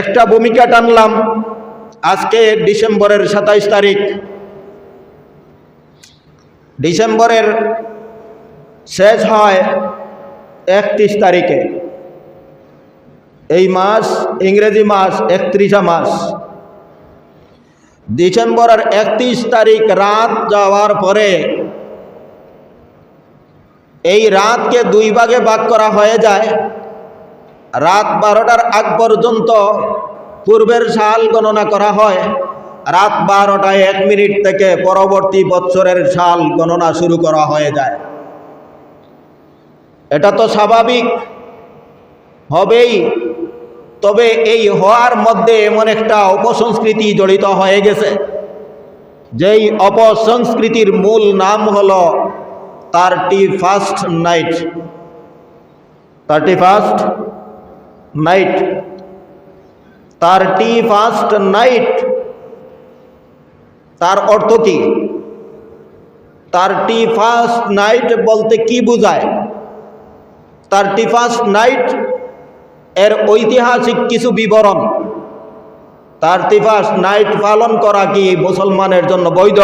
একটা ভূমিকা টানলাম আজকে ডিসেম্বরের সাতাইশ তারিখ। ডিসেম্বরের শেষ হয় একত্রিশ তারিখে। এই মাস, ইংরেজি মাস, একত্রিশা মাস। ডিসেম্বরের একত্রিশ তারিখ রাত যাওয়ার পরে এই রাতকে দুই ভাগে ভাগ করা হয়ে যায়। রাত বারোটার আগ পর্যন্ত পূর্বের সাল গণনা করা হয়। রাত বারোটায় এক মিনিট থেকে পরবর্তী বৎসরের সাল গণনা শুরু করা হয়ে যায়। এটা তো স্বাভাবিক, হবেই। তবে এই হওয়ার মধ্যে এমন একটা অপসংস্কৃতি জড়িত হয়ে গেছে, যেই অপসংস্কৃতির মূল নাম হল thirty first night. Thirty first night thirty first night তার অর্থ কি? থার্টি ফার্স্ট নাইট বলতে কি বোঝায়? থার্টি ফার্স্ট নাইট এর ঐতিহাসিক কিছু বিবরণ। থার্টি ফার্স্ট নাইট পালন করা কি মুসলমানের জন্য বৈধ?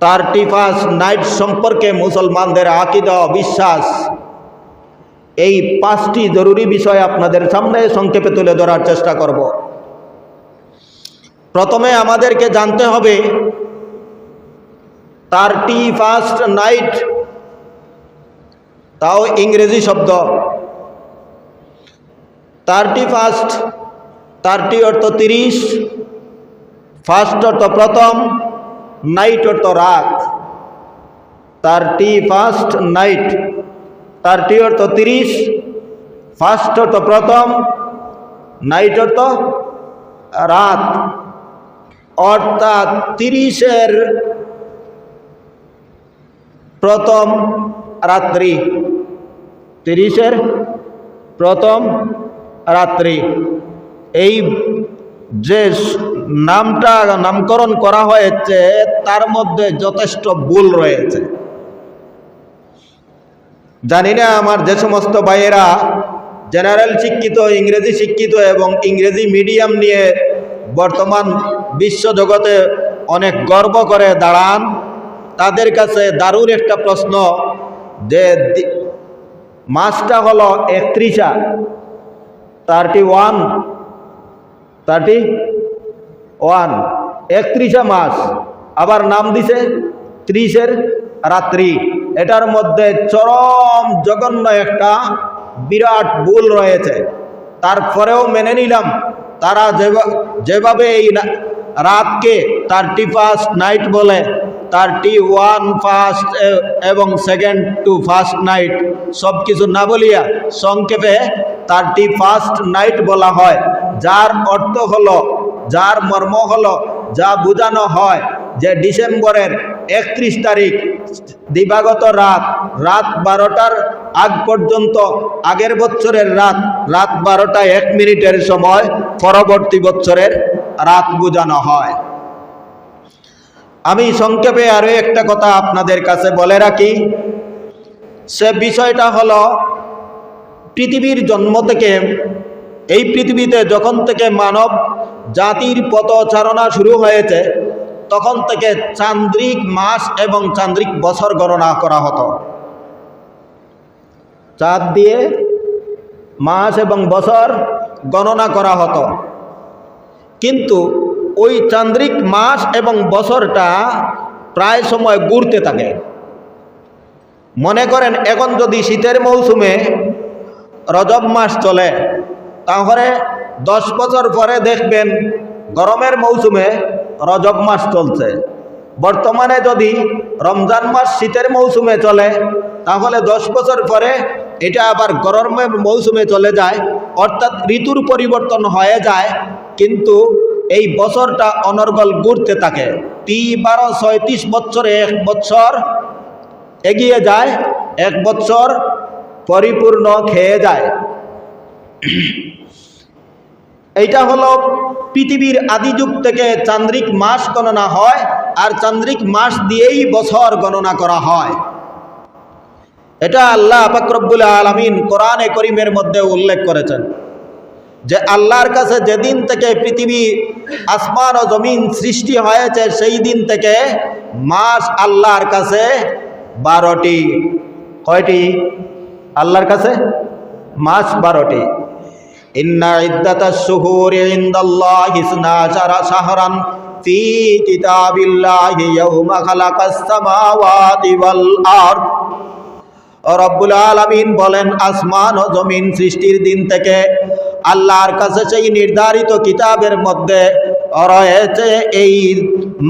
থার্টি ফার্স্ট নাইট সম্পর্কে মুসলমানদের আকিদা বিশ্বাস। এই পাঁচটি জরুরি বিষয় আপনাদের সামনে সংক্ষেপে তুলে ধরার চেষ্টা করব। প্রথমে আমাদেরকে জানতে হবে থার্টি ফার্স্ট নাইট তাও ইংরেজি শব্দ। থার্টি ফার্স্ট থার্টি অর্থ তিরিশ ফার্স্ট অর্থ প্রথম নাইট অর্থ রাত। থার্টি ফার্স্ট নাইট থার্টি অর্থ তিরিশ ফার্স্ট অর্থ প্রথম নাইট অর্থ রাত। অর্থাৎ তিরিশের প্রথম রাত্রি। তিরিশের প্রথম রাত্রি। এই যে নামটা নামকরণ করা হয়েছে, তার মধ্যে যথেষ্ট ভুল রয়েছে। জানি না আমার যে সমস্ত ভাইয়েরা জেনারেল শিক্ষিত, ইংরেজি শিক্ষিত এবং ইংরেজি মিডিয়াম নিয়ে বর্তমান বিশ্বজগতে অনেক গর্ব করে দাঁড়ান, তাদের কাছে দারুণ একটা প্রশ্ন যে মাসটা হলো একত্রিশা থার্টি ওয়ান থার্টি ওয়ান একত্রিশা মাস, আবার নাম দিছে ত্রিশের রাত্রি। এটার মধ্যে চরম জঘন্য একটা বিরাট ভুল রয়েছে। তারপরেও মেনে নিলাম, তারা যেভাবে এই রাতকে থার্টি ফার্স্ট নাইট বলে থার্টি ওয়ান ফার্স্ট এবং সেকেন্ড টু ফার্স্ট নাইট সব কিছু না বলিয়া সংক্ষেপে থার্টি ফার্স্ট নাইট বলা হয়। যার অর্থ হলো, যার মর্ম হলো, যা বোঝানো হয় যে ডিসেম্বরের একত্রিশ তারিখ, দিবাগত রাত রাত বারোটার আগ পর্যন্ত, আগের বছরের রাত রাত বারোটায় এক মিনিটের সময় পরবর্তী বছরের রাত বোঝানো হয়। আমি সংক্ষেপে আরও একটা কথা আপনাদের কাছে বলে রাখি। সে বিষয়টা হলো, পৃথিবীর জন্ম থেকে, এই পৃথিবীতে যখন থেকে মানব জাতির পথচারণা শুরু হয়েছে তখন থেকে চান্দ্রিক মাস এবং চান্দ্রিক বছর গণনা করা হতো। চাঁদ দিয়ে মাস এবং বছর গণনা করা হতো। কিন্তু ওই চান্দ্রিক মাস এবং বছরটা প্রায় সময় ঘুরতে থাকে। মনে করেন, এখন যদি শীতের মৌসুমে রজব মাস চলে, তাহলে দশ বছর পরে দেখবেন গরমের মৌসুমে রজব মাস চলছে। বর্তমানে যদি রমজান মাস শীতের মৌসুমে চলে, তাহলে দশ বছর পরে এটা আবার গরমের মৌসুমে চলে যায়, অর্থাৎ ঋতুর পরিবর্তন হয়ে যায়, কিন্তু এই বছরটা অনর্গল ঘুরতে থাকে। তি বারো ছয়ত্রিশ বছরে, এক বছর এগিয়ে যায়, এক বছর পরিপূর্ণ খেয়ে যায়। এইটা হলো পৃথিবীর আদি যুগ থেকে চান্দ্রিক মাস গণনা হয় আর চান্দ্রিক মাস দিয়েই বছর গণনা করা হয়। এটা আল্লাহ ফাকরবুল আলমিন কোরআনে করিমের মধ্যে উল্লেখ করেছেন যে আল্লাহর কাছে যেদিন থেকে পৃথিবী, আসমান ও জমিন সৃষ্টি হয়েছে, সেই দিন থেকে মাস আল্লাহর কাছে বারোটি। কয়টি? আল্লাহর কাছে মাস বারোটি। ইন্না ইদ্দাতাশ শুহুরি ইনদাল্লাহি ইসনা আশারা শাহরান ফি কিতাবিল্লাহি ইয়াওমা খালাকাস সামাওয়াতি ওয়াল আরদ। রব্বুল আলামিন বলেন, আসমান ও জমিন সৃষ্টির দিন থেকে আল্লাহর কাছে সেই নির্ধারিত কিতাবের মধ্যে রয়েছে এই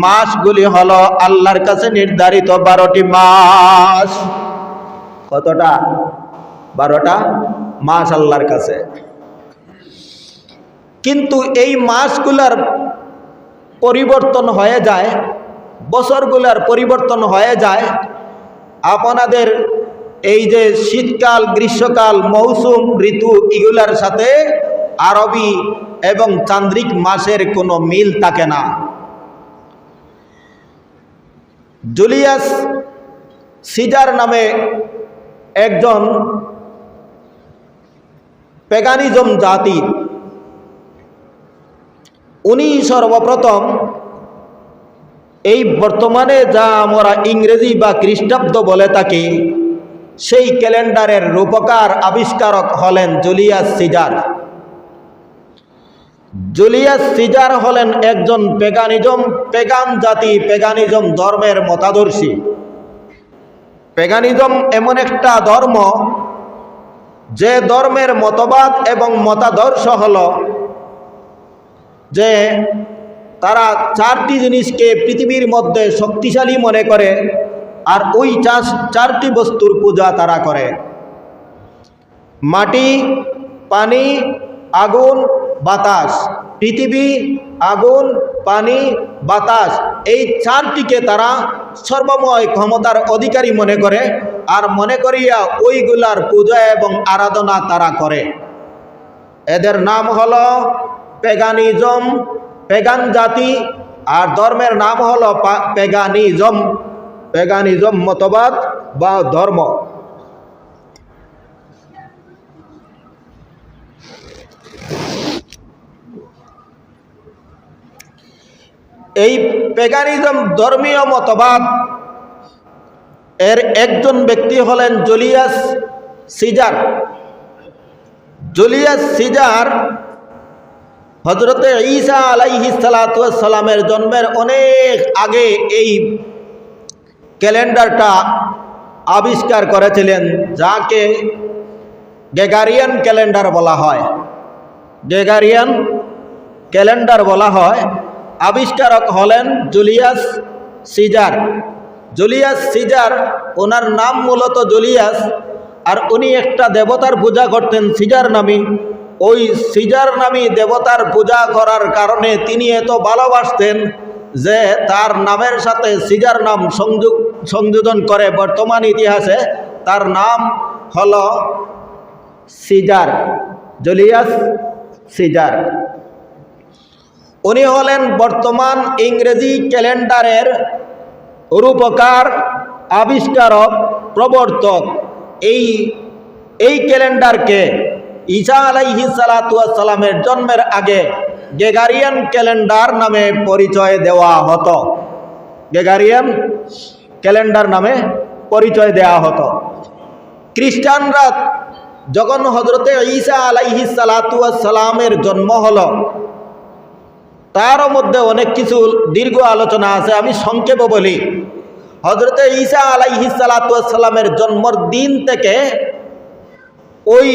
মাসগুলি হলো আল্লাহর কাছে নির্ধারিত বারোটি মাস। কতটা? বারোটা মাস আল্লাহর কাছে। কিন্তু এই মাসগুলার পরিবর্তন হয়ে যায়, বছরগুলার পরিবর্তন হয়ে যায়। আপনাদের এই যে শীতকাল, গ্রীষ্মকাল, মৌসুম, ঋতু এগুলার সাথে আরবি এবং চান্দ্রিক মাসের কোনো মিল থাকে না। জুলিয়াস সিজার নামে একজন পেগানিজম জাতি উনি সর্বপ্রথম এই বর্তমানে যা আমরা ইংরেজি বা খ্রিস্টাব্দ বলে থাকি, সেই ক্যালেন্ডারের রূপকার আবিষ্কারক হলেন জুলিয়াস সিজার। জুলিয়াস সিজার হলেন একজন পেগানিজম, পেগান জাতি, পেগানিজম ধর্মের মতাদর্শী। পেগানিজম এমন একটা ধর্ম, যে ধর্মের মতবাদ এবং মতাদর্শ হল যে তারা চারটি জিনিসকে পৃথিবীর মধ্যে শক্তিশালী মনে করে আর ওই চাষ, চারটি বস্তুর পূজা তারা করে। মাটি, পানি, আগুন, বাতাস। পৃথিবী, আগুন, পানি, বাতাস এই চারটিকে তারা সর্বময় ক্ষমতার অধিকারী মনে করে আর মনে করিয়া ওইগুলার পূজা এবং আরাধনা তারা করে। এদের নাম হলো পেগানিজম, পেগান জাতি, আর ধর্মের নাম হল পেগানিজম। পেগানিজম মতবাদ বা ধর্ম। এই পেগানিজম ধর্মীয় মতবাদ, এর একজন ব্যক্তি হলেন জুলিয়াস সিজার। জুলিয়াস সিজার হজরতে ঈসা আলাইহি সালামের জন্মের অনেক আগে এই ক্যালেন্ডারটা আবিষ্কার করেছিলেন, যাকে গেগারিয়ান ক্যালেন্ডার বলা হয়। গেগারিয়ান ক্যালেন্ডার বলা হয়। আবিষ্কারক হলেন জুলিয়াস সিজার। জুলিয়াস সিজার, ওনার নাম মূলত জুলিয়াস, আর উনি একটা দেবতার পূজা করতেন সিজার নামী। ওই সিজার নামী দেবতার পূজা করার কারণে তিনি এত ভালোবাসতেন যে তার নামের সাথে সিজার নাম সংযোগ, সংযোজন করে। বর্তমান ইতিহাসে তার নাম হল সিজার, জুলিয়াস সিজার। উনি হলেন বর্তমান ইংরেজি ক্যালেন্ডারের রূপকার, আবিষ্কারক, প্রবর্তক। এই এই ক্যালেন্ডারকে ঈসা আলাইহি সালামের জন্মের আগে গেগারিয়ান ক্যালেন্ডার নামে পরিচয় দেওয়া হতো। গেগারিয়ান ক্যালেন্ডার নামে পরিচয় দেওয়া হতো। খ্রিস্টানরা যখন হজরতে ঈসা আলাইহি সালামের জন্ম হলো তারও মধ্যে অনেক কিছু দীর্ঘ আলোচনা আছে, আমি সংক্ষেপে বলি। হজরতে ঈসা আলাইহি সালামের জন্মর দিন থেকে ওই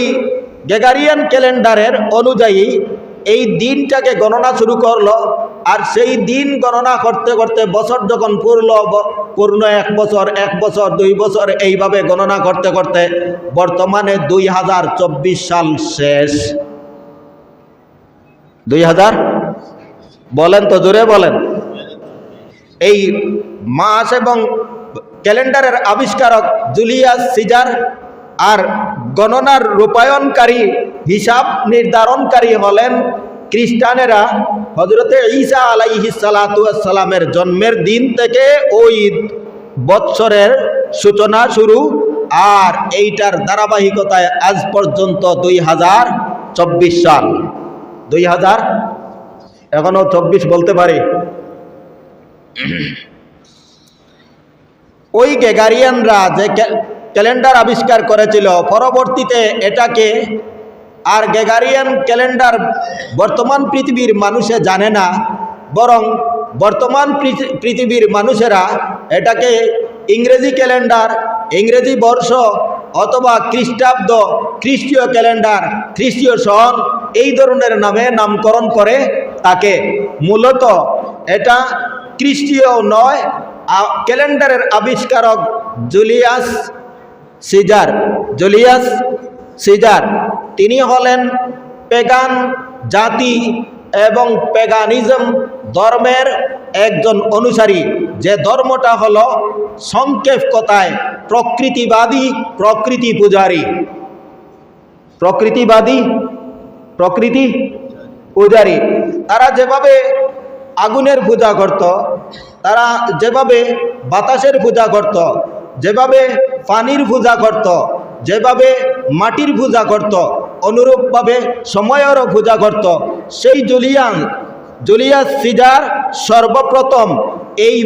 গেগারিয়ান ক্যালেন্ডারের অনুযায়ী এই দিনটাকে গণনা শুরু করল আর সেই দিন গণনা করতে করতে বছর যখন পূর্ণ পূর্ণ এক বছর এক বছর, দুই বছর, এইভাবে গণনা করতে করতে বর্তমানে দুই হাজার চব্বিশ সাল শেষ। দুই হাজার? বলেন তো, জোরে বলেন। এই মাস এবং ক্যালেন্ডারের আবিষ্কারক জুলিয়াস সিজার আর গণনার রূপায়ণকারী, হিসাব নির্ধারণকারী হলেন খ্রিস্টানেরা হজরতে ঈসা আলাইহি সালামের জন্মের দিন থেকে ওই বৎসরের সূচনা শুরু। আর এইটার ধারাবাহিকতায় আজ পর্যন্ত দুই হাজার চব্বিশ সাল। দুই হাজার? এখনও চব্বিশ বলতে পারি। ওই গেগারিয়ানরা যে ক্যালেন্ডার আবিষ্কার করেছিল। পরবর্তীতে এটাকে আর গেগারিয়ান ক্যালেন্ডার বর্তমান পৃথিবীর মানুষে জানে না, বরং বর্তমান পৃথিবীর মানুষেরা এটাকে ইংরেজি ক্যালেন্ডার, ইংরেজি বর্ষ অথবা খ্রিস্টাব্দ খ্রিস্টীয় ক্যালেন্ডার, খ্রিস্টীয় সন এই ধরনের নামে নামকরণ করে তাকে। মূলত এটা খ্রিস্টীয় নয় ক্যালেন্ডারের আবিষ্কারক জুলিয়াস সিজার, জুলিয়াস সিজার। তিনি হলেন পেগান জাতি এবং পেগানিজম ধর্মের একজন অনুসারী। যে ধর্মটা হল সংক্ষেপ কথায় প্রকৃতিবাদী প্রকৃতি পূজারী। প্রকৃতিবাদী প্রকৃতি পূজারী। তারা যেভাবে আগুনের পূজা করত, তারা যেভাবে বাতাসের পূজা করত যেভাবে পানির পূজা করত, যেভাবে মাটির পূজা করত, অনুরূপভাবে সময়েরও পূজা করত, সেই জুলিয়ান, জুলিয়াস সিজার সর্বপ্রথম এই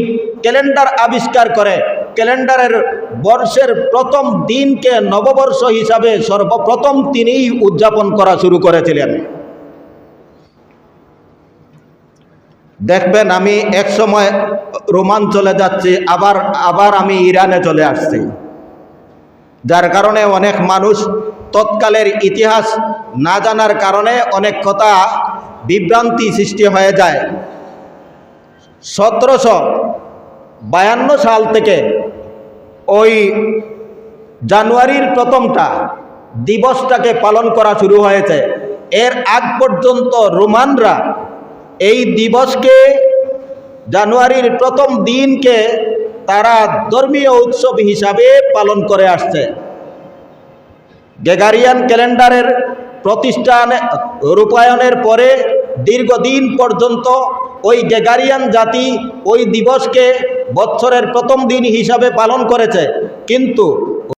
ক্যালেন্ডার আবিষ্কার করে। ক্যালেন্ডারের বর্ষের প্রথম দিনকে নববর্ষ হিসাবে সর্বপ্রথম তিনিই উদযাপন করা শুরু করেছিলেন। দেখবেন আমি এক সময় রোমান চলে যাচ্ছি, আবার আবার আমি ইরানে চলে আসছি। যার কারণে অনেক মানুষ তৎকালের ইতিহাস না জানার কারণে অনেক কথা বিভ্রান্তি সৃষ্টি হয়ে যায়। সতেরোশো বায়ান্ন সাল থেকে ওই জানুয়ারির প্রথমটা দিবসটাকে পালন করা শুরু হয়েছে। এর আগ পর্যন্ত রোমানরা এই দিবসকে জানুয়ারির প্রথম দিনকে তারা ধর্মীয় উৎসব হিসাবে পালন করে আসছে। গেগারিয়ান ক্যালেন্ডারের প্রতিষ্ঠান রূপায়ণের পরে দীর্ঘদিন পর্যন্ত ওই গেগারিয়ান জাতি ওই দিবসকে বৎসরের প্রথম দিন হিসাবে পালন করেছে। কিন্তু